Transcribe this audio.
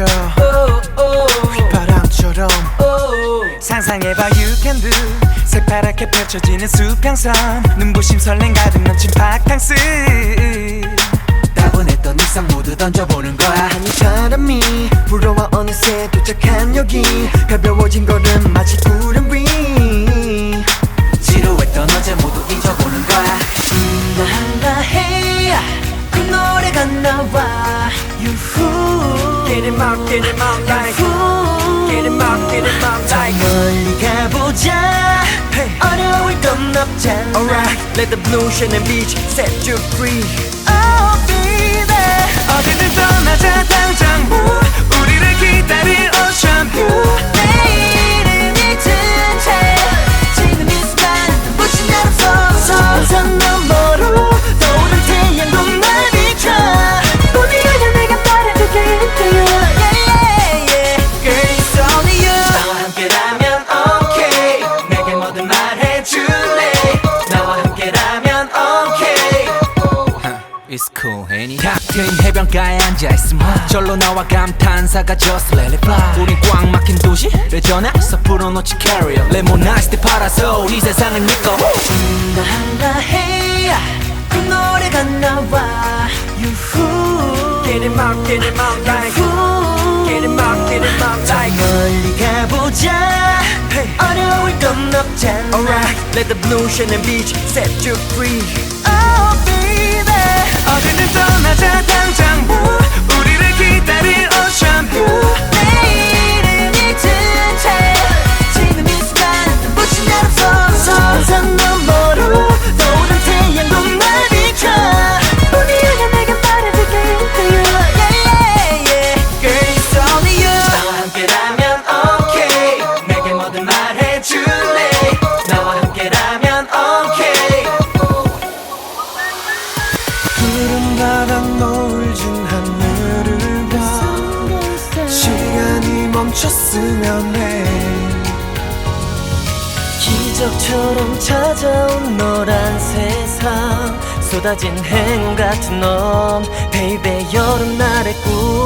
girl 휘파람처럼 상상해봐 you can do. 새파랗게 펼쳐지는 수평선. 눈부심 설렘 가득 넘친 바캉스. 따분했던 일상 모두 던져보는 거야. 한 사람이 불어와 어느새 도착한 여기. 가벼워진 걸음 마치 구름 Get it out, get it out like Get it out, get it out like 멀리 가보자 Hey. 어려울 건 없잖아 Alright. Let the blue shine and beach set you free Oh It? 탁 트인 해변가에 앉아있음 절로 나와 감탄사가 just let it fly 우린 꽉 막힌 도시를 전화해서 풀어놓지 carrier 레모나이스 때 팔아서 이 세상을 믿고 나라해 그 노래가 나와 유후 Get it out, get it out like Get it out, get it out like 멀리 가보자 Hey. 어려울 건 없잖아 Alright. Let the blue shine and beach set you free Oh 푸른 바람 노을진 하늘을 봐. 시간이 멈췄으면 해. 기적처럼 찾아온 너란 세상. 쏟아진 행운 같은 넌 베이베 여름날의 꿈